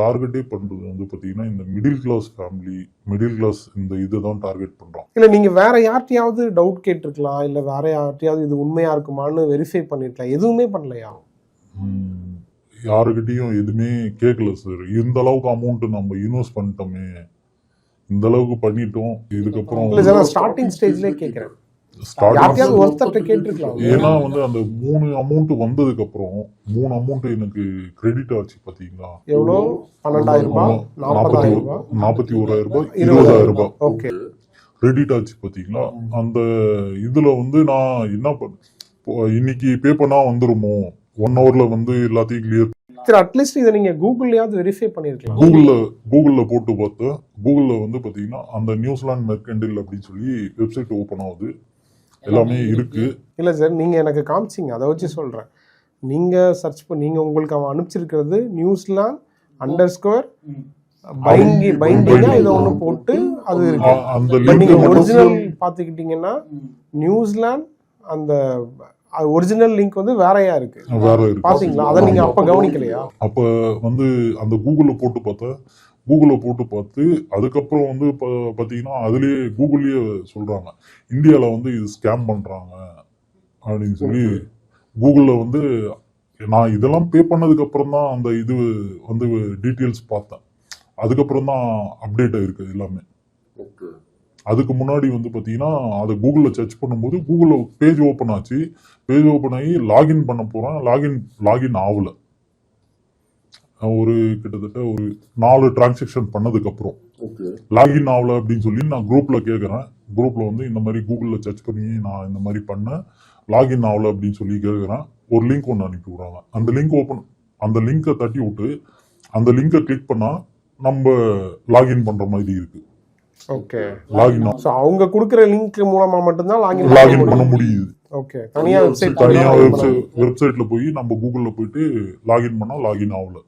டார்கெட்டே பண்றது வந்து பாத்தீங்கன்னா இந்த middle class family middle class இந்த இதை தான் டார்கெட் பண்றோம். இல்ல நீங்க வேற யார்ட்டையாவது டவுட் கேட்டிருக்கலாம் இல்ல வேற யார்ட்டையாவது இது உண்மையா இருக்குமான்னு வெரிஃபை பண்ணிருக்கலாம். எதுவுமே பண்ணலையா? யாருக்கிட்டயும் எதுவுமே கேட்கல சார் இந்த அளவுக்கு அமௌண்ட் நம்ம இன்வெஸ்ட் பண்ணிட்டோமே இந்த அளவுக்கு பண்ணிட்டோம் இதுக்கப்புறம் ஸ்டார்டிங் ஸ்டேஜ்லயே கேக்குறேன். ஏன்னா வந்து அந்த மூணு அமௌண்ட் வந்ததுக்கு அப்புறம் மூணு அமௌண்ட் எனக்கு கிரெடிட் ஆச்சு பாத்தீங்களா? எவ்வளோ? பன்னெண்டாயிரம் ரூபாய் நாற்பத்தி ஓராயிரம் ரூபாய் இருபதாயிரம் ரூபாய் ஓகே. கிரெடிட் ஆச்சு பாத்தீங்களா? அந்த இதுல வந்து நான் என்ன பண்ண இன்னைக்கு பே பண்ணா வந்துருமோ? ஒன் ஹவர்ல வந்து எல்லாத்தையும் கிளியர் சரி அட்லீஸ்ட் இதை நீங்க கூகுள்லயாவது வெரிஃபை பண்ணிருக்கலாம். கூகுள்ல கூகுள்ல போட்டு பார்த்தேன் கூகுள்ல வந்து பாத்தீங்கன்னா அந்த நியூசிலாந்து மெர்கண்டில் அப்படின்னு சொல்லி வெப்சைட் ஓபன் ஆகுது. எல்லாமே இருக்கு. இல்ல சார் நீங்க எனக்கு காமிச்சிங்க. அதை வச்சு சொல்றேன். நீங்க சர்ச் பண்ணி நீங்க உங்களுக்கு அவன் அனுப்பிச்சிருக்கிறது நியூஸ்லாந்து அண்டர் ஸ்கோர் பைங்கி பைண்டிங்கா இதை ஒன்று போட்டு அது இருக்கு. அ- அந்த But லிங்க் நீங்க ஒரிஜினல் பார்த்துக்கிட்டீங்கன்னா நியூசிலாந்து அந்த ஒரிஜினல் லிங்க் வந்து வேறையா இருக்கு. பாத்தீங்களா? அதை நீங்க அப்ப கவனிக்கலையா? அப்ப வந்து அந்த கூகுள்ல போட்டு பார்த்தேன் கூகுள்ல போட்டு பார்த்து அதுக்கப்புறம் வந்து இப்போ பார்த்தீங்கன்னா அதுலயே கூகுள்லயே சொல்றாங்க. இந்தியாவில் வந்து இது ஸ்கேம் பண்றாங்க அப்படின்னு சொல்லி கூகுள்ல வந்து நான் இதெல்லாம் பே பண்ணதுக்கு அப்புறம் தான் அந்த இது வந்து டீட்டெயில்ஸ் பார்த்தேன். அதுக்கப்புறம் தான் அப்டேட் ஆயிருக்கு எல்லாமே. அதுக்கு முன்னாடி வந்து பார்த்தீங்கன்னா அதை கூகுளில் சர்ச் பண்ணும்போது கூகுளில் பேஜ் ஓப்பன் ஆச்சு. பேஜ் ஓப்பன் ஆகி லாகின் பண்ண போகிறேன் லாகின் லாகின் ஆகல. ஒரு கிட்டத்தட்ட ஒரு நாலு டிரான்சாக்ஷன் பண்ணதுக்கப்புறம் லாகின் ஆகல அப்படின்னு சொல்லி நான் குரூப்பில் கேட்குறேன் குரூப்பில் வந்து இந்த மாதிரி கூகுளில் சர்ச் பண்ணி நான் இந்த மாதிரி பண்ணேன். லாகின் ஆகல அப்படின்னு சொல்லி கேட்குறேன் ஒரு லிங்க் ஒன்று அனுப்பி விடுறாங்க. அந்த லிங்க் ஓப்பன் அந்த லிங்கை தட்டி விட்டு அந்த லிங்கை கிளிக் பண்ணால் நம்ம லாகின் பண்ணுற மாதிரி இருக்கு. ஓகே லாகின் ஸோ அவங்க கொடுக்குற லிங்க் மூலமா மட்டும்தான் லாகின் லாகின் பண்ண முடியுது. ஓகே தனியா வெப்சைட் தனியா வெப்சைட் வெப்சைட்ல போய் நம்ம கூகுள்ல போயிட்டு லாகின் பண்ணா லாகின் ஆகல.